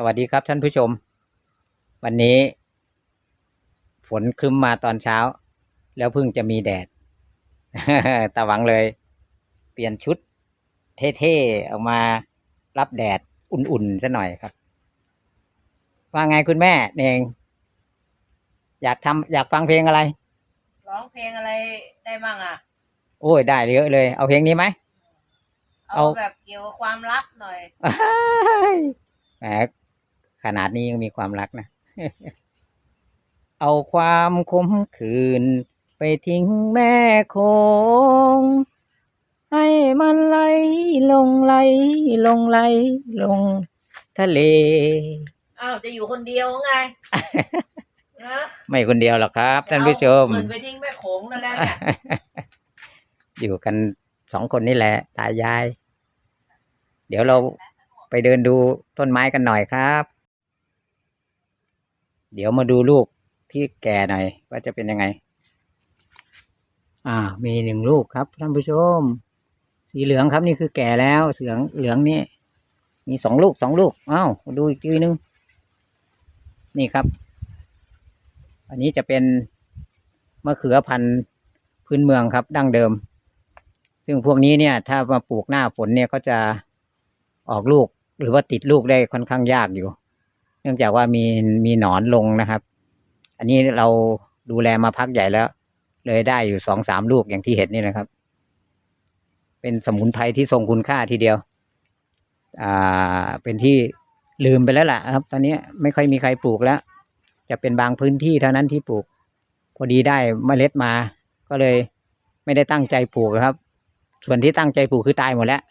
สวัสดีครับท่านผู้ชม วันนี้ ฝนครึ้มมาตอนเช้า แล้วเพิ่งจะมีแดดตาหวังเลย เปลี่ยนชุด เท่ๆออกมารับแดดอุ่นๆซะหน่อยครับ ว่าไงคุณแม่เองอยากทำอยากฟังเพลงอะไร ร้องเพลงอะไรได้บ้างอะ โอ้ยได้เยอะเลย เอาเพลงนี้ไหม เอาเอา แบบเกี่ยวกับความรักหน่อย แหม ขนาดนี้ยังมีความรักนะ เอาความคมคืนไปทิ้งแม่คง ให้มันไหลลงไหลลงไหลลงทะเล อ้าวจะอยู่คนเดียวไงนะไม่คนเดียวหรอกครับ ท่านผู้ชมเอาเงินไปทิ้งแม่โขงนั่นแหละเนี่ยอยู่กันสองคนนี่แหละ ตายาย เดี๋ยวเราไปเดินดูต้นไม้กันหน่อยครับ เดี๋ยวมาดูลูกที่แก่หน่อยว่าจะเป็นยังไง อ่า มีหนึ่งลูกครับท่านผู้ชม สีเหลืองครับนี่คือแก่แล้วเสียงเหลืองนี่ มีสองลูกสองลูกอ้าวดูอีกทีนึง นี่ครับ อันนี้จะเป็นมะเขือพันธุ์พื้นเมืองครับ ดั้งเดิม ซึ่งพวกนี้เนี่ย ถ้ามาปลูกหน้าฝนเนี่ยก็จะออกลูกหรือว่าติดลูกได้ค่อนข้างยากอยู่ นื่องจากว่ามีมีหนอนลงนะครับ อันนี้เราดูแลมาพักใหญ่แล้ว เลยได้อยู่สองสามลูกอย่างที่เห็นนี่นะครับ เป็นสมุนไพรที่ทรงคุณค่าทีเดียว อ่า เป็นที่ลืมไปแล้วล่ะครับ ตอนนี้ไม่ค่อยมีใครปลูกแล้ว จะเป็นบางพื้นที่เท่านั้นที่ปลูก พอดีได้เมล็ดมา ก็เลยไม่ได้ตั้งใจปลูกครับ ส่วนที่ตั้งใจปลูกคือตายหมดแล้ว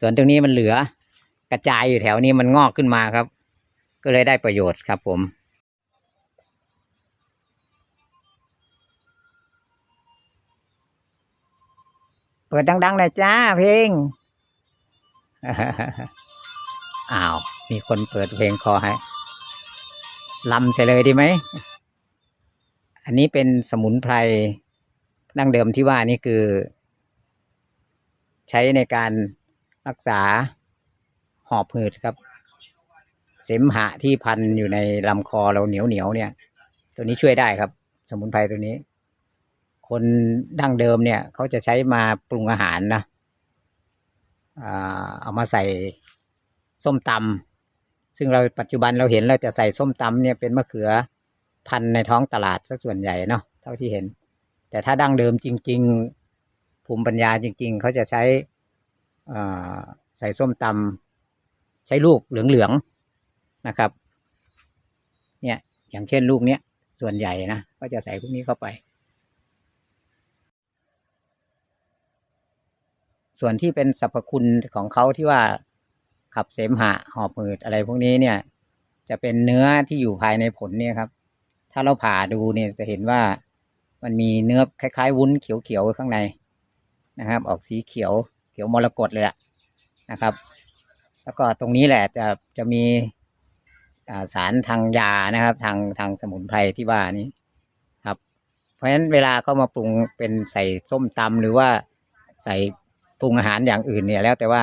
ส่วนตรงนี้มันเหลือกระจายอยู่แถวนี้มันงอกขึ้นมาครับ ก็เลยได้ประโยชน์ครับผมเปิดดังๆหน่อยจ้าเพลง อ้าว มีคนเปิดเพลงคอให้ลำใช่เลยดีไหม อันนี้เป็นสมุนไพรดั้งเดิมที่ว่านี่คือ ใช้ในการรักษาหอบหืดครับ เสมหะที่พันอยู่ในลำคอเราเหนียวเหนียวเนี่ย ตัวนี้ช่วยได้ครับ สมุนไพรตัวนี้ คนดั้งเดิมเนี่ย เขาจะใช้มาปรุงอาหารนะอ่าเอามาใส่ส้มตำซึ่งเราปัจจุบันเราเห็นเราจะใส่ส้มตำเนี่ยเป็นมะเขือพันในท้องตลาดซะส่วนใหญ่เนาะเท่าที่เห็น แต่ถ้าดั้งเดิมจริง ๆ ภูมิปัญญาจริง ๆ เขาจะใช้อ่าใส่ส้มตำใช้ลูกเหลืองๆ นะครับ เนี่ยอย่างเช่นลูกเนี้ยส่วนใหญ่นะก็จะใส่พวกนี้เข้าไป ส่วนที่เป็นสรรพคุณของเขาที่ว่าขับเสมหะหอบหืดอะไรพวกนี้เนี่ย จะเป็นเนื้อที่อยู่ภายในผลเนี่ยครับ ถ้าเราผ่าดูเนี่ยจะเห็นว่ามันมีเนื้อคล้ายๆ วุ้นเขียวๆข้างในนะครับ ออกสีเขียวเขียวมรกตเลยอะนะครับ แล้วก็ตรงนี้แหละจะจะมี สารทางยานะครับ ทางทางสมุนไพรที่ว่านี้ครับ เพราะฉะนั้นเวลาเขามาปรุงเป็นใส่ส้มตำหรือว่าใส่ปรุงอาหารอย่างอื่นเนี่ย แล้วแต่ว่า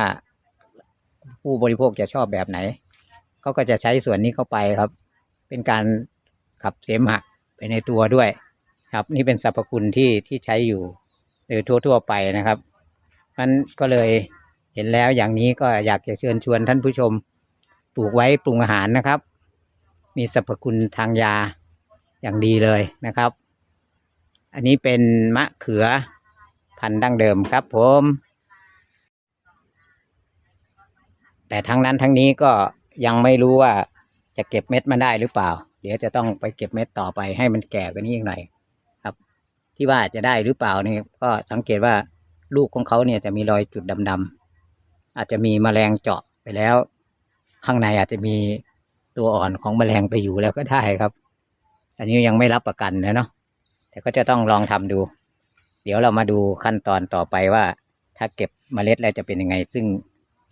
ผู้บริโภคจะชอบแบบไหนเขาก็จะใช้ส่วนนี้เข้าไปครับ เป็นการขับเสมหะไปในตัวด้วย ครับนี่เป็นสรรพคุณที่ที่ใช้อยู่โดยทั่ว ๆ ไปนะครับมันก็เลยเห็นแล้วอย่างนี้ก็อยากจะเชิญชวนท่านผู้ชมปลูกไว้ปรุงอาหารนะครับ มีสรรพคุณทางยาอย่างดีเลยนะครับ อันนี้เป็นมะเขือพันธุ์ดั้งเดิมครับผม แต่ทั้งนั้นทั้งนี้ก็ยังไม่รู้ว่าจะเก็บเม็ดมันได้หรือเปล่า เดี๋ยวจะต้องไปเก็บเม็ดต่อไปให้มันแก่กว่านี้อีกหน่อยครับ ที่ว่าจะได้หรือเปล่านี่ก็สังเกตว่าลูกของเขาเนี่ยจะมีรอยจุดดำๆอาจจะมีแมลงเจาะไปแล้ว ข้างในอาจจะมี ตัวอ่อนของแมลงไปอยู่แล้วก็ได้ครับ อันนี้ยังไม่รับประกันนะเนาะแต่ก็จะต้องลองทำดู เดี๋ยวเรามาดูขั้นตอนต่อไปว่า ถ้าเก็บเมล็ดแล้วจะเป็นยังไง ซึ่ง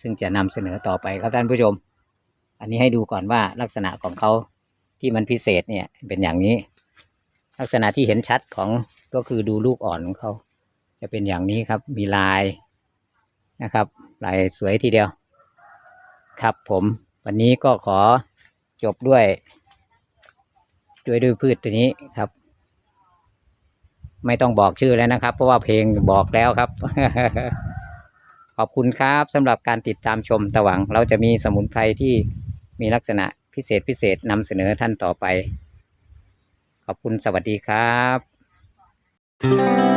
ซึ่งจะนำเสนอต่อไปครับท่านผู้ชม อันนี้ให้ดูก่อนว่าลักษณะของเขาที่มันพิเศษเนี่ยเป็นอย่างนี้ ลักษณะที่เห็นชัดของก็คือดูลูกอ่อนของเขา จะเป็นอย่างนี้ครับ มีลายนะครับ ลายสวยทีเดียว ครับผม วันนี้ก็ขอ จบด้วยด้วยด้วยพืชตัวนี้ครับ ไม่ต้องบอกชื่อแล้วนะครับ เพราะว่าเพลงบอกแล้วครับ ขอบคุณครับสำหรับการติดตามชมตะหวัง เราจะมีสมุนไพรที่มีลักษณะพิเศษพิเศษนำเสนอท่านต่อไป ขอบคุณสวัสดีครับ